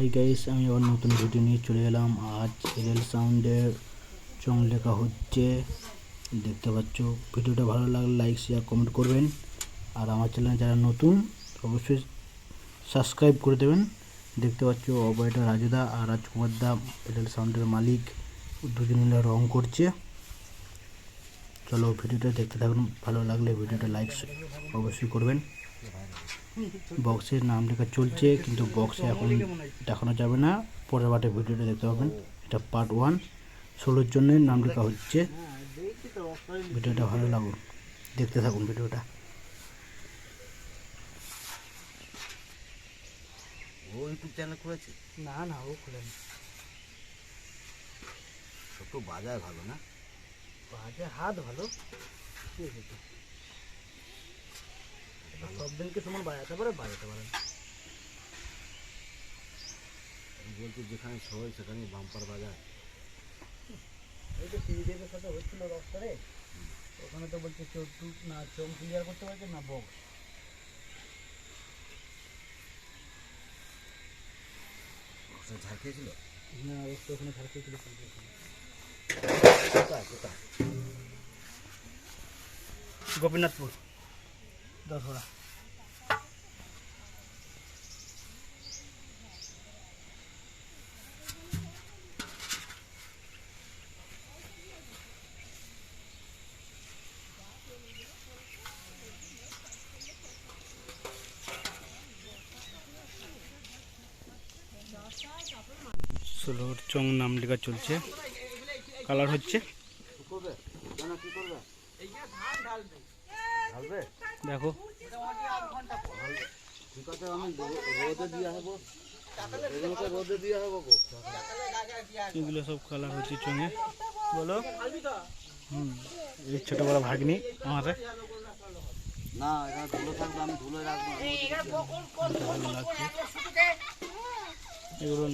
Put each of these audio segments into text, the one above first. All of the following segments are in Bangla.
হাই গাইস আমি আবার নতুন ভিডিও নিয়ে চলে এলাম। আজ এলএল সাউন্ডের চং লেখা হচ্ছে। দেখতে পাচ্ছ ভিডিওটা ভালো লাগলে লাইক শেয়ার কমেন্ট করবেন। আর আমার চ্যানেল যারা নতুন, অবশ্যই সাবস্ক্রাইব করে দেবেন। দেখতে পাচ্ছ অবয়টা রাজুদা আর রাজকুমার দা এলএল সাউন্ডের মালিক। দুজন মিলে রং করছে। চলো ভিডিওটা দেখতে থাকুন। ভালো লাগলে ভিডিওটা লাইক অবশ্যই করবেন। বক্সের নাম লেখা চলছে কিন্তু বক্সে এখন দেখানো যাবে না। পরের বাটে ভিডিওটা দেখতে পাবেন। এটা পার্ট ওয়ান ষোলোর জন্য নাম লেখা হচ্ছে। ভিডিওটা ভালো লাগুন দেখতে থাকুন ভিডিওটা। ও ইউটিউব চ্যানেল করেছে না না ও খুলেন। ছোট বাজায় ভালো না? বাজার হাত ভালো। ঠিক আছে সব দিনকে সমান বাজাতে পারে বাজাতে পারেন আমি বলছি যেখানে সবাই সেখানে বাম্পার বাজায় এই যে টিভিদের সাথে হচ্ছিল রাস্তারে ওখানে তো বলছে চোদ্দু না চোম ক্লিয়ার করতে পারছে না বক্স ঝাড় খেয়েছিল? না বক্স ওখানে ছাড়তে ছিল কোথায় কোথায়? গোপীনাথপুর। ষোলোর চং নাম লেখা চলছে। কালার হচ্ছে? দেখো। ঠিক আছে আমি রোদে দিয়ে এগুলোকে রোদে এগুলো সব কালার হচ্ছে চঙে। বলো। হুম, এই ছোটো বড় ভাগ্নি আমাদের। না ধুলো আমি ধুলো রাখব এগুলো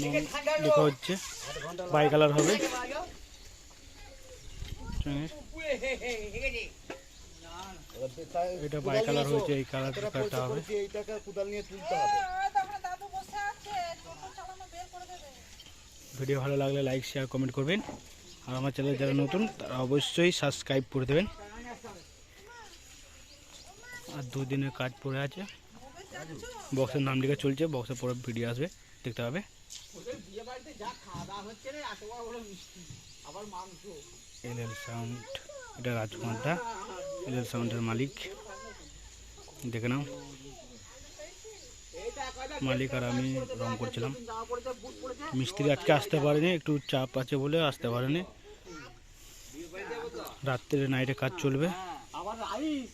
লেখা হচ্ছে কালার হবে। এটা বাই কালার হয়েছে এই কালার কালারটা হবে। করেছি, এই টাকা কোদাল নিয়ে তুলতে হবে। ভিডিও ভালো লাগলে লাইক শেয়ার কমেন্ট করবেন। আর আমার চ্যানেল যারা নতুন তারা অবশ্যই সাবস্ক্রাইব করে দেবেন। আর দুদিনের কাজ পড়ে আছে। বক্সের নাম লিখে চলছে বক্সের পরে ভিডিও আসবে দেখতে হবে এল এল সাউন্ড এটা রাজকুমার দা এল এল সাউন্ডের মালিক। দেখে নাও। মালিক আর আমি রং করছিলাম। মিস্ত্রি আজকে আসতে পারেনি একটু চাপ আছে বলে আসতে পারেনি। রাত্রে নাইটে কাজ চলবে। আবার আইস